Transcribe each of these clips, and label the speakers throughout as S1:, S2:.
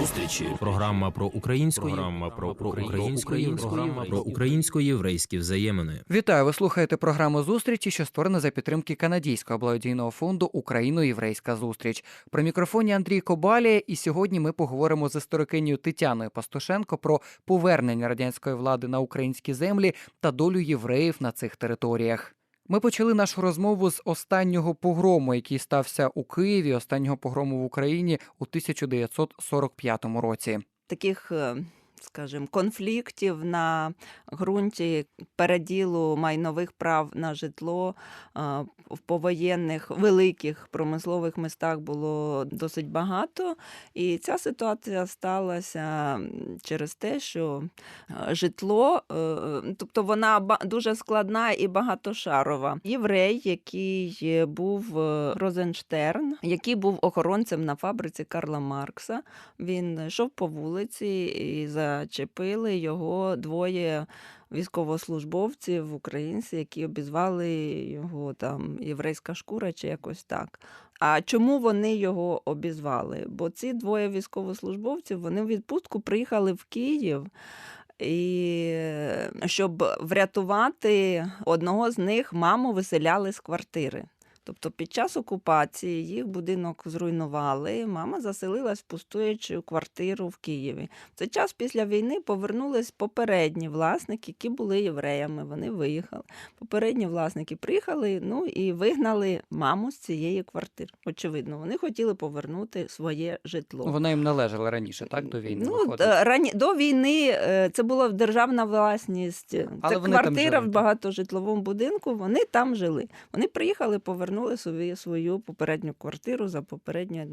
S1: зустрічі. Програма про українську програма про, про української програма про українсько-єврейські взаємини.
S2: Вітаю! Ви слухаєте програму зустрічі, що створена за підтримки канадського благодійного фонду Україно-Єврейська зустріч. При мікрофоні Андрій Кобалія, і сьогодні ми поговоримо з історикинею Тетяною Пастушенко про повернення радянської влади на українські землі та долю євреїв на цих територіях. Ми почали нашу розмову з останнього погрому, який стався у Києві, останнього погрому в Україні у 1945 році.
S3: таких, е, скажімо, конфліктів на ґрунті переділу майнових прав на житло в повоєнних великих промислових містах було досить багато. І ця ситуація сталася через те, що житло, е, тобто вона дуже складна і багатошарова. Єврей, який був е, Розенштерн, який був охоронцем на фабриці Карла Маркса, він йшов по вулиці і зачепили його двоє військовослужбовців, українці, які обізвали його там єврейська шкура чи якось так. А чому вони його обізвали? Бо ці двоє військовослужбовців вони в відпустку приїхали в Київ. І е, щоб врятувати одного з них, маму виселяли з квартири. Тобто під час окупації їх будинок зруйнували. Мама заселилась в пустуючу квартиру в Києві. В цей час після війни повернулись попередні власники, які були євреями. Вони виїхали. Попередні власники приїхали, ну і вигнали маму з цієї квартири. Очевидно, вони хотіли повернути своє житло.
S2: Вона їм належала раніше, так, до війни.
S3: Ну,
S2: виходить?
S3: рані... до війни е, це була державна власність. Це
S2: там
S3: квартира в багатожитловому будинку. Вони там жили. Вони приїхали, повернули собі свою попередню квартиру за попереднє.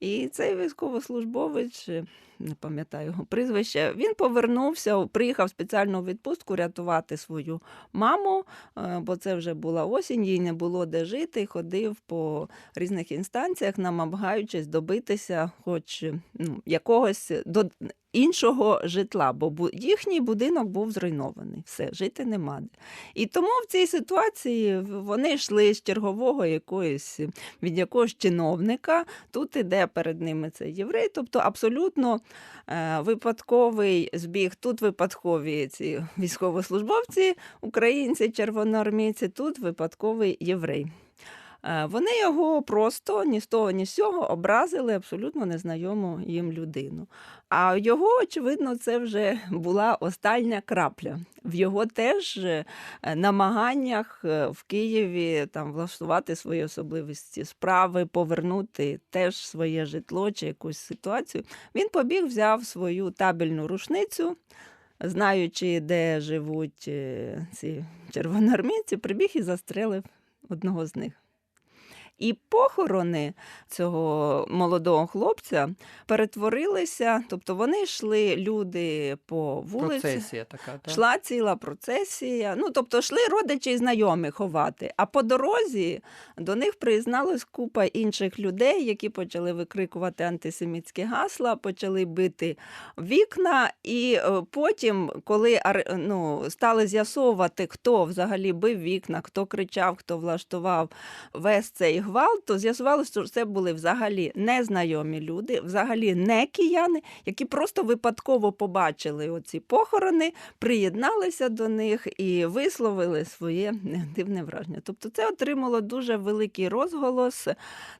S3: І цей військовослужбовець, е, не пам'ятаю його прізвище, він повернувся, приїхав спеціально у відпустку рятувати свою маму, е, бо це вже була осінь, їй не було де жити, ходив по різних інстанціях, намагаючись добитися хоч ну, якогось до іншого житла, бо їхній будинок був зруйнований. Все, жити нема. І тому в цій ситуації вони йшли з чергового якоїсь від якогось чиновника. Тут іде перед ними цей єврей, тобто абсолютно е, випадковий збіг. Тут випадкові ці військовослужбовці, українці, червоноармійці, тут випадковий єврей. Е, Вони його просто ні з того, ні з цього образили абсолютно незнайому їм людину. А його, очевидно, це вже була остання крапля. В його теж е, намаганнях е, в Києві там влаштувати свої особливості справи, повернути теж своє житло чи якусь ситуацію. Він побіг, взяв свою табельну рушницю. Знаючи, де живуть ці червоноармійці, прибіг і застрелив одного з них. І похорони цього молодого хлопця перетворилися, тобто вони йшли люди по вулиці.
S2: Процесія така, так?
S3: Йшла ціла процесія. Ну, тобто, йшли родичі і знайомі ховати. А по дорозі до них приєдналась купа інших людей, які почали викрикувати антисемітські гасла, почали бити вікна. І е, потім, коли ну, стали з'ясовувати, хто взагалі бив вікна, хто кричав, хто влаштував весь цей гвалт, то з'ясувалося, що це були взагалі незнайомі люди, взагалі не кияни, які просто випадково побачили оці похорони, приєдналися до них і висловили своє негативне враження. Тобто це отримало дуже великий розголос,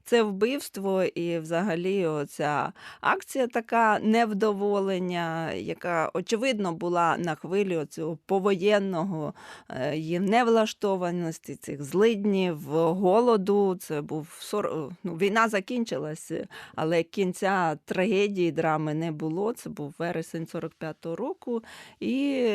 S3: це вбивство і взагалі оця акція така невдоволення, яка очевидно була на хвилі цього повоєнного е, невлаштованості, цих злиднів, голоду. Це був сор... ну, війна закінчилась, але кінця трагедії, драми не було. Це був вересень 45-го року. І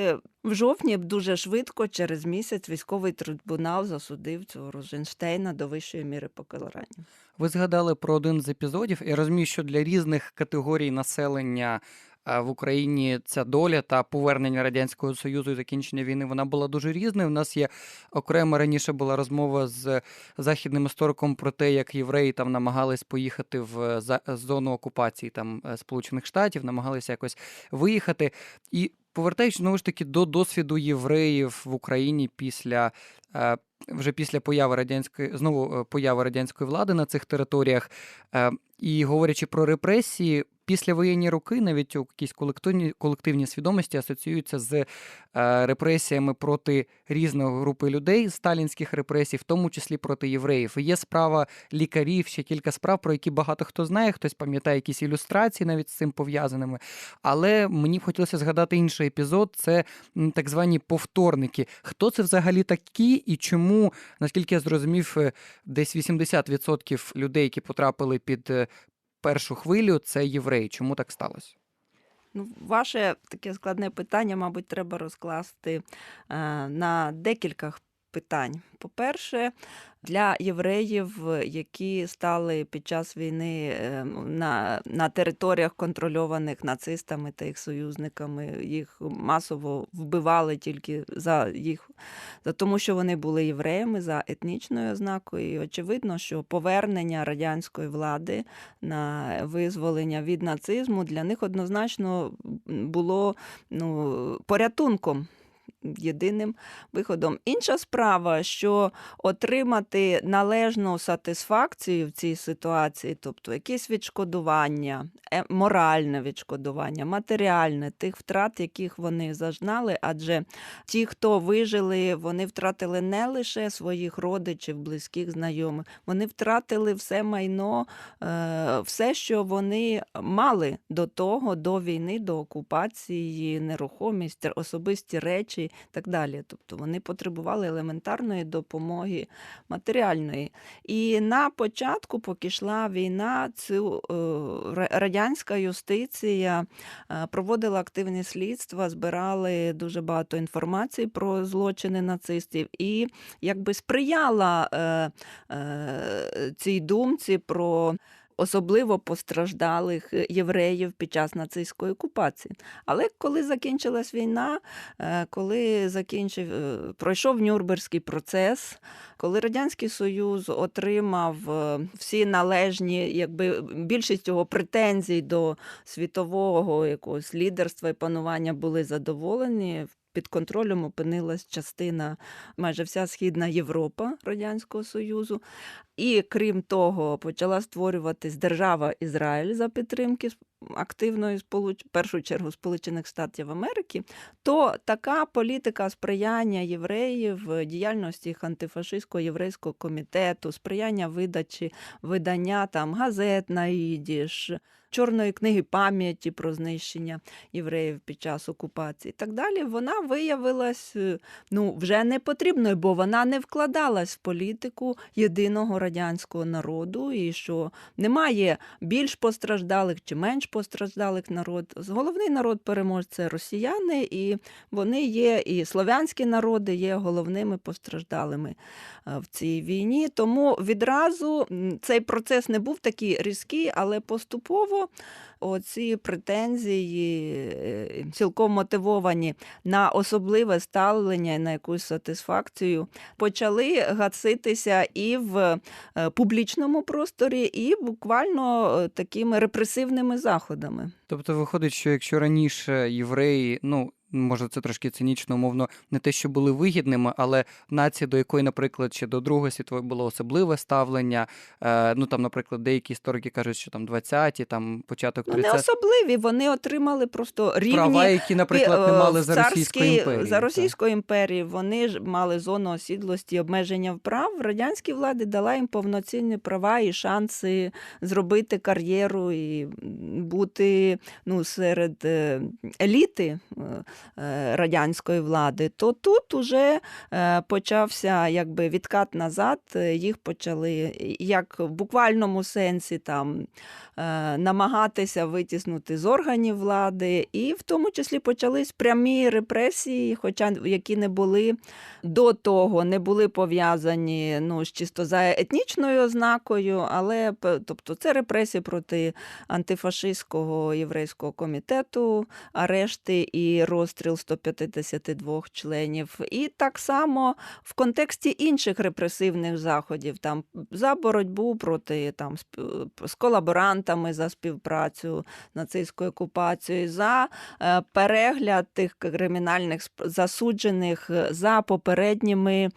S3: в жовтні дуже швидко, через місяць, військовий трибунал засудив цього Розенштейна до вищої міри покарання.
S2: Ви згадали про один з епізодів. Я розумію, що для різних категорій населення е, в Україні ця доля та повернення радянського союзу і закінчення війни вона була дуже різною. У нас є окремо раніше була розмова з західним істориком про те, як євреї там намагались поїхати в зону окупації там е, Сполучених Штатів, намагалися якось виїхати. І повертаючись знову ж таки до досвіду євреїв в Україні після. е, Вже після появи радянської знову е, появи радянської влади на цих територіях, е, і говорячи про репресії, післявоєнні роки навіть у якійсь колективній колективній свідомості асоціюються з е, репресіями проти різної групи людей, сталінських репресій, в тому числі проти євреїв. Є справа лікарів, ще кілька справ, про які багато хто знає, хтось пам'ятає якісь ілюстрації навіть з цим пов'язаними. Але мені б хотілося згадати інший епізод: це так звані повторники. Хто це взагалі такі і чому, наскільки я зрозумів, е, десь 80% людей, які потрапили під е, першу хвилю, це євреї. Чому так сталося?
S3: Ну, ваше таке складне питання, мабуть, треба розкласти е, на декілька питань. По-перше, для євреїв, які стали під час війни е, на, на територіях, контрольованих нацистами та їх союзниками, їх масово вбивали тільки за їх за тому, що вони були євреями за етнічною ознакою. І очевидно, що повернення радянської влади на визволення від нацизму для них однозначно було ну, порятунком. Єдиним виходом. Інша справа, що отримати належну сатисфакцію в цій ситуації, тобто якесь відшкодування, е, моральне відшкодування, матеріальне тих втрат, яких вони зазнали, адже ті, хто вижили, вони втратили не лише своїх родичів, близьких, знайомих, вони втратили все майно, е, все, що вони мали до того, до війни, до окупації, нерухомість, особисті речі так далі. Тобто вони потребували елементарної допомоги матеріальної. І на початку, поки йшла війна, цю е, радянська юстиція е, проводила активні слідства, збирали дуже багато інформації про злочини нацистів і якби сприяла е, цій думці про. Особливо постраждалих євреїв під час нацистської окупації. Але коли закінчилась війна, е, коли закінчив, е, пройшов Нюрнберзький процес, коли Радянський Союз отримав е, всі належні, якби більшість його претензій до світового якогось лідерства і панування були задоволені. Під контролем опинилась частина, майже вся східна Європа Радянського Союзу. І крім того, почала створюватись держава Ізраїль за підтримки активної сполуч... першу чергу Сполучених Штатів Америки, то така політика сприяння євреїв діяльності їх антифашистського єврейського комітету, сприяння видачі видання там газет на ідіш, чорної книги пам'яті про знищення євреїв під час окупації. і Так далі, вона виявилась е, ну, вже не потрібною, бо вона не вкладалась в політику єдиного радянського народу, і що немає більш постраждалих чи менш постраждалих народ. Головний народ переможе це росіяни, і вони є, і слов'янські народи є головними постраждалими е, в цій війні. Тому відразу цей процес не був такий різкий, але поступово оці претензії е, цілком мотивовані на особливе ставлення і на якусь сатисфакцію почали гаситися і в е, публічному просторі, і буквально е, такими репресивними заходами.
S2: Тобто виходить, що якщо раніше євреї, ну може це трошки цинічно, умовно, не те, що були вигідними, але нація, до якої, наприклад, ще до Другої світової було особливе ставлення. Е, ну там, наприклад, деякі історики кажуть, що там 20-ті, там початок
S3: Ну, не особливі, вони отримали просто рівні
S2: права, які, наприклад, не
S3: е,
S2: мали
S3: в
S2: за Російської імперії.
S3: За. Російської імперії вони ж мали зону осідлості, обмеження прав. Радянські влади дала їм повноцінні права і шанси зробити кар'єру і бути ну, серед е, еліти е, радянської влади. То тут уже е, почався якби відкат назад. е, Їх почали як в буквальному сенсі там е, намагатися витіснути з органів влади, і в тому числі почались прямі репресії, хоча які не були до того, не були пов'язані ну, з чисто за етнічною ознакою, але тобто це репресії проти антифашистського єврейського комітету, арешти і розстріли розстріл 152 членів. І так само в контексті інших репресивних заходів, там за боротьбу проти там сп- з колаборантами за співпрацю нацистською окупацією, за е, перегляд тих кримінальних засуджених е, за попередніми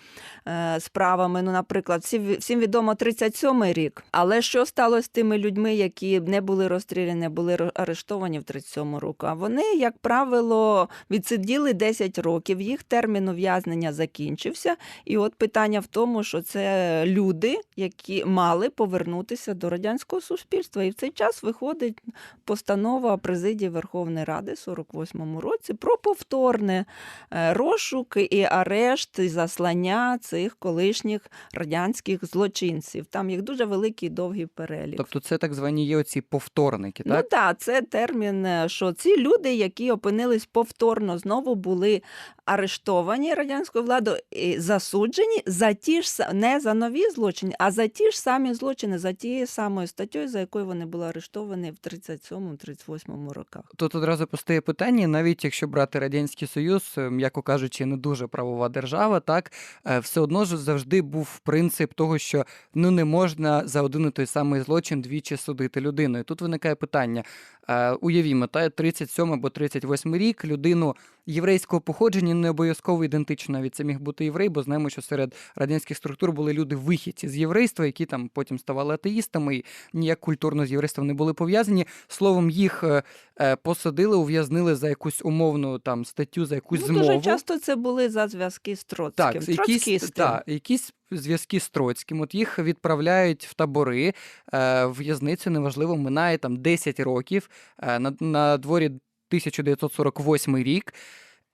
S3: е, справами. Ну, наприклад, всім відомо 37-й рік. Але що сталося з тими людьми, які не були розстріляні, були ро- арештовані в 37-му року? А вони, як правило, відсиділи 10 років, їх термін ув'язнення закінчився. І от питання в тому, що це люди, які мали повернутися до радянського суспільства. І в цей час виходить постанова президії Верховної Ради 48-му році про повторне е, розшук і арешт і заслання цих колишніх радянських злочинців. Там їх дуже великий довгий перелік.
S2: Тобто це так звані є оці повторники,
S3: Ну
S2: так?
S3: так, це термін, е, що ці люди, які опинились повторно, знову були арештовані радянською владою, і засуджені за ті ж не за нові злочини, а за ті ж самі злочини, за тією самою статтею, за якою вони були арештовані в 37-38 роках.
S2: Тут одразу постає питання, навіть якщо брати Радянський Союз, е, м'яко кажучи, не дуже правова держава, так е, все одно ж завжди був принцип того, що ну не можна за один і той самий злочин двічі судити людину. І тут виникає питання: е, уявімо, та 37 або 38 рік людину єврейського походження не обов'язково ідентично навіть це міг бути єврей, бо знаємо, що серед радянських структур були люди вихідці з єврейства, які там потім ставали атеїстами і ніяк культурно з єврейством не були пов'язані. Словом, їх е, е, посадили, ув'язнили за якусь умовну там статтю, за якусь
S3: ну,
S2: змову.
S3: дуже часто це були за зв'язки з Троцьким.
S2: Так, якісь, та, якісь зв'язки з Троцьким. От їх відправляють в табори, е, в в'язницю, неважливо, минає там 10 років, на, на дворі 1948 рік.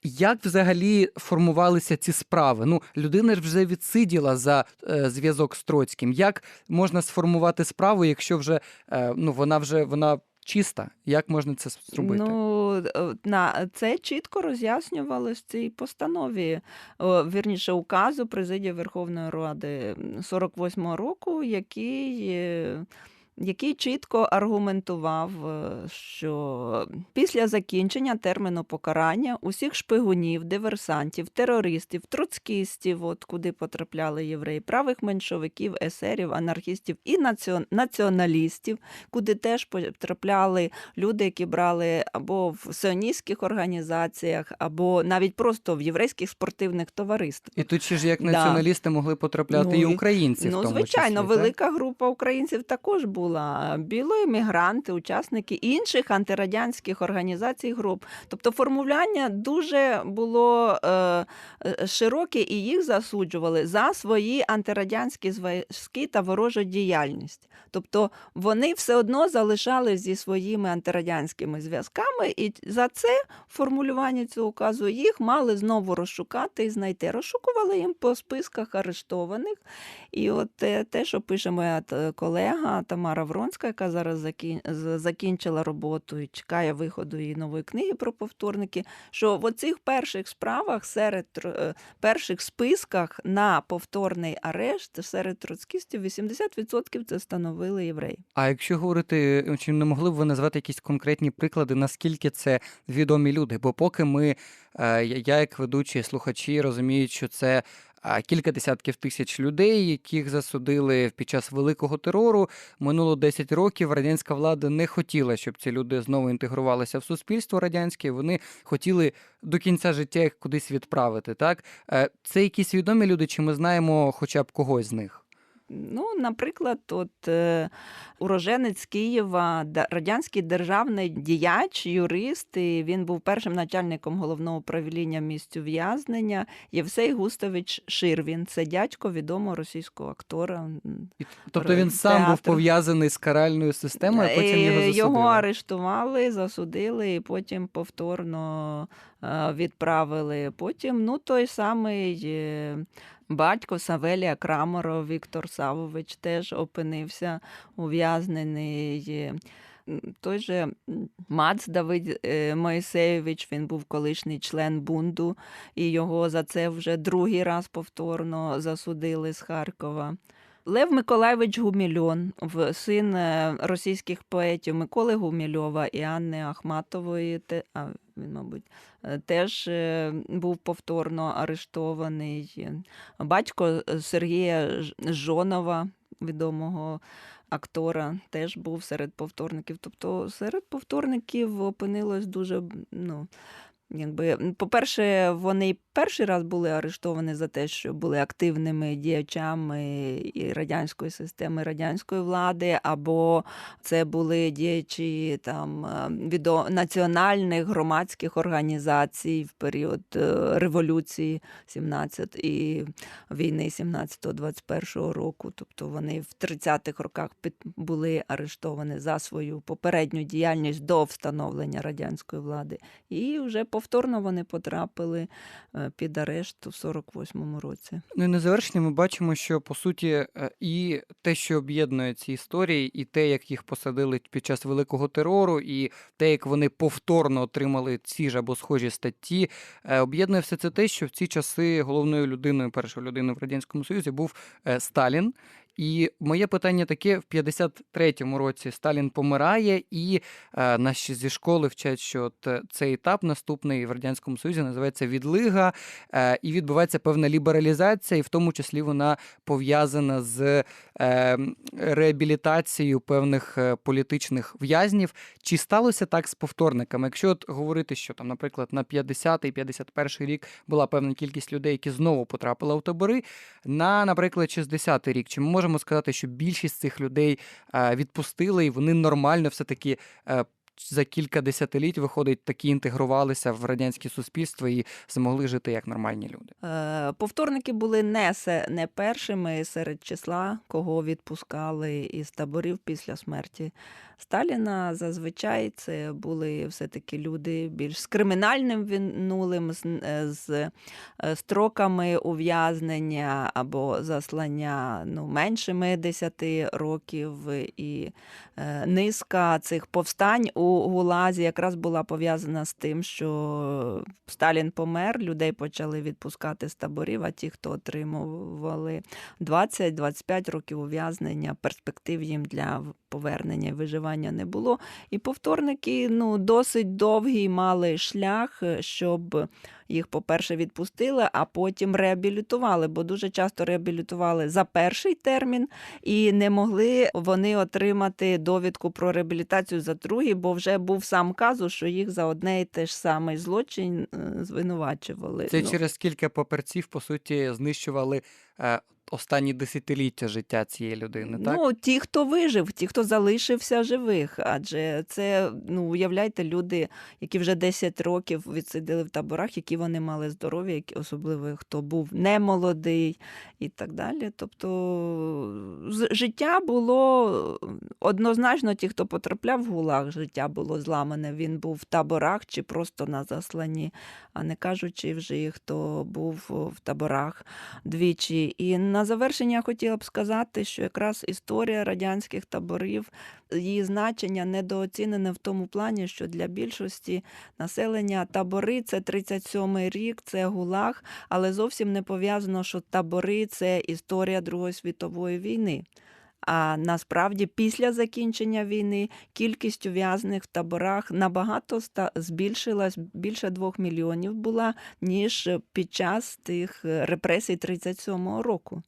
S2: Як взагалі формувалися ці справи? Ну, людина ж вже відсиділа за е, зв'язок з Троцьким. Як можна сформувати справу, якщо вже е, ну, вона вже вона чиста? Як можна це зробити?
S3: Ну, е, на це чітко роз'яснювалось в цій постанові, вірніше, указу президії Верховної Ради 48-го року, який. Який чітко аргументував, е, що після закінчення терміну покарання усіх шпигунів, диверсантів, терористів, троцкістів, от куди потрапляли євреї, правих меншовиків, есерів, анархістів і націоналістів, куди теж потрапляли люди, які брали або в сионістських організаціях, або навіть просто в єврейських спортивних товариствах.
S2: І тут ще ж як
S3: Да.
S2: націоналісти могли потрапляти
S3: Ну,
S2: і українці, в
S3: Ну,
S2: тому
S3: звичайно,
S2: числі, так?
S3: велика група українців також була. Білоемігранти, учасники інших антирадянських організацій груп. Тобто формулювання дуже було е, е, широке, і їх засуджували за свої антирадянські зв'язки та ворожу діяльність. Тобто вони все одно залишались зі своїми антирадянськими зв'язками, і за це формулювання цього указу їх мали знову розшукати і знайти. Розшукували їм по списках арештованих. І от те, що пише моя колега Тамара Вронська, яка зараз закінчила роботу і чекає виходу її нової книги про повторники, що в оцих перших справах серед е, перших списках на повторний арешт серед троцкістів 80% це становили євреї.
S2: А якщо говорити, чи не могли б ви назвати якісь конкретні приклади, наскільки це відомі люди? Бо поки ми, е, я як ведучі слухачі, розуміють, що це кілька десятків тисяч людей, яких засудили під час великого терору. Минуло 10 років. Радянська влада не хотіла, щоб ці люди знову інтегрувалися в суспільство радянське. Вони хотіли до кінця життя їх кудись відправити. Так Е, це якісь відомі люди, чи ми знаємо хоча б когось з них?
S3: Ну, наприклад, от е, уроженець Києва, радянський державний діяч, юрист, і він був першим начальником головного управління місць ув'язнення Євсей Густович Ширвін. Це дядько відомого російського актора.
S2: Тобто він сам був пов'язаний з каральною системою, а потім
S3: Е,
S2: його засудили.
S3: Його арештували, засудили і потім повторно відправили. Потім ну, той самий е, батько Савелія Крамаров Віктор Савович теж опинився ув'язнений. Е, Той же Мац Давид е, Моїсеєвич, він був колишній член Бунду, і його за це вже другий раз повторно засудили з Харкова. Лев Миколайович Гумільон, син е, російських поетів Миколи Гумільова і Анни Ахматової, а, він, мабуть, е, теж е, був повторно арештований. Батько Сергія Жонова, відомого актора, теж був серед повторників. Тобто серед повторників опинилось дуже, ну, якби, по-перше, вони перший раз були арештовані за те, що були активними діячами і радянської системи, радянської влади, або це були діячі там е, відо... національних громадських організацій в період е, революції 17 і війни 17-21 року. Тобто вони в 30-х роках були арештовані за свою попередню діяльність до встановлення радянської влади. І вже повторно вони потрапили е, під арешт у 48-му році.
S2: Ну і на завершення ми бачимо, що по суті е, і те, що об'єднує ці історії, і те, як їх посадили під час великого терору, і те, як вони повторно отримали ці ж або схожі статті, е, об'єднує все це те, що в ці часи головною людиною, першою людиною в радянському союзі був Сталін. І моє питання таке: в 53-му році Сталін помирає, і е, наші зі школи вчать, що от е, цей етап наступний в радянському союзі називається відлига, е, і відбувається певна лібералізація, і в тому числі вона пов'язана з е, реабілітацією певних е, політичних в'язнів. Чи сталося так з повторниками? Якщо от говорити, що там, наприклад, на 50-й, 51-й рік була певна кількість людей, які знову потрапили в табори, на, наприклад, 60-й рік, чи ми можемо сказати, що більшість цих людей е, відпустили, і вони нормально все-таки. е, За кілька десятиліть виходить, такі інтегрувалися в радянське суспільство і змогли жити як нормальні люди.
S3: Е, Повторники були не, се- не першими серед числа, кого відпускали із таборів після смерті Сталіна. Зазвичай це були все-таки люди більш з кримінальним винулим, з, е, з е, строками ув'язнення або заслання ну, меншими 10 років. І е, низка цих повстань у Гулазі якраз була пов'язана з тим, що Сталін помер, людей почали відпускати з таборів, а ті, хто отримували 20-25 років ув'язнення, перспектив їм для повернення і виживання не було. І повторники ну, досить довгий мали шлях, е, щоб їх, по-перше, відпустили, а потім реабілітували, бо дуже часто реабілітували за перший термін, і не могли вони отримати довідку про реабілітацію за другий, бо вже був сам казус, що їх за одне і те ж самий злочин е, звинувачували.
S2: Це
S3: Ну,
S2: через кілька паперців, по суті, знищували е, останні десятиліття життя цієї людини, так?
S3: Ну, ті, хто вижив, ті, хто залишився живих. Адже це, ну, уявляйте, люди, які вже 10 років відсиділи в таборах, які вони мали здоров'я, які, особливо хто був немолодий і так далі. Тобто життя було однозначно, ті, хто потрапляв в гулаг, життя було зламане. Він був в таборах чи просто на засланні, а не кажучи вже, хто був в таборах двічі. І на завершення я хотіла б сказати, що якраз історія радянських таборів, її значення недооцінене в тому плані, що для більшості населення табори це 37-й рік, це гулаг, але зовсім не пов'язано, що табори це історія Другої світової війни. А насправді після закінчення війни кількість ув'язнених в таборах набагато збільшилась, більше двох мільйонів була, ніж під час тих е, репресій 37-го року.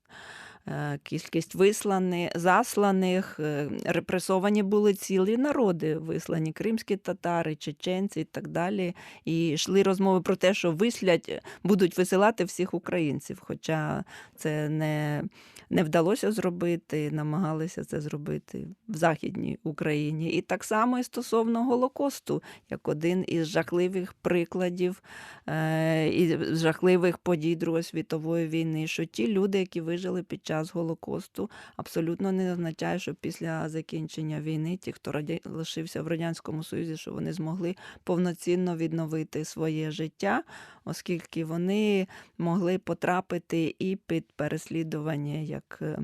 S3: Е, Кількість висланих, засланих, е, репресовані були цілі народи, вислані кримські татари, чеченці і так далі. І йшли розмови про те, що вислять, будуть висилати всіх українців. Хоча це не, не вдалося зробити, намагалися це зробити в Західній Україні. І так само і стосовно Голокосту, як один із жахливих прикладів е, і жахливих подій Другої світової війни, що ті люди, які вижили під час Голокосту, абсолютно не означає, що після закінчення війни ті, хто раді... лишився в Радянському Союзі, що вони змогли повноцінно відновити своє життя, оскільки вони могли потрапити і під переслідування як е,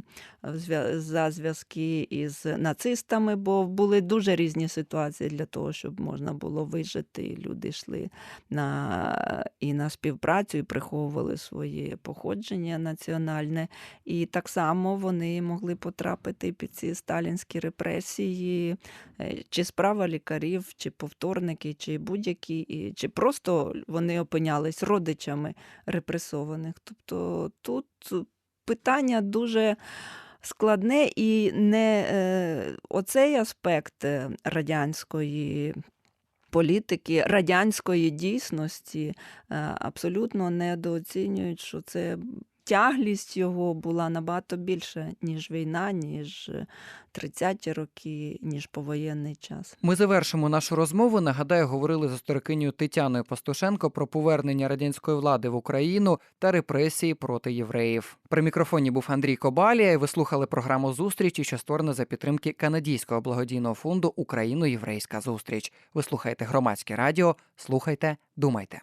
S3: за зв'язки із нацистами, бо були дуже різні ситуації для того, щоб можна було вижити. Люди йшли на і на співпрацю, і приховували своє походження національне. І так само вони могли потрапити під ці сталінські репресії, е, чи справа лікарів, чи повторники, чи будь-які, чи просто вони опинялись родичами репресованих. Тобто тут питання дуже складне і не е, оцей аспект е, радянської. Політики радянської дійсності е, абсолютно недооцінюють, що це тяглість його була набагато більше, ніж війна, ніж 30-ті роки, ніж повоєнний час.
S2: Ми завершимо нашу розмову. Нагадаю, говорили з історикинею Тетяною Пастушенко про повернення радянської влади в Україну та репресії проти євреїв. При мікрофоні був Андрій Кобалія. Ви слухали програму зустрічі, що створена за підтримки канадійського благодійного фонду Україно-Єврейська зустріч. Ви слухаєте громадське радіо. Слухайте, думайте.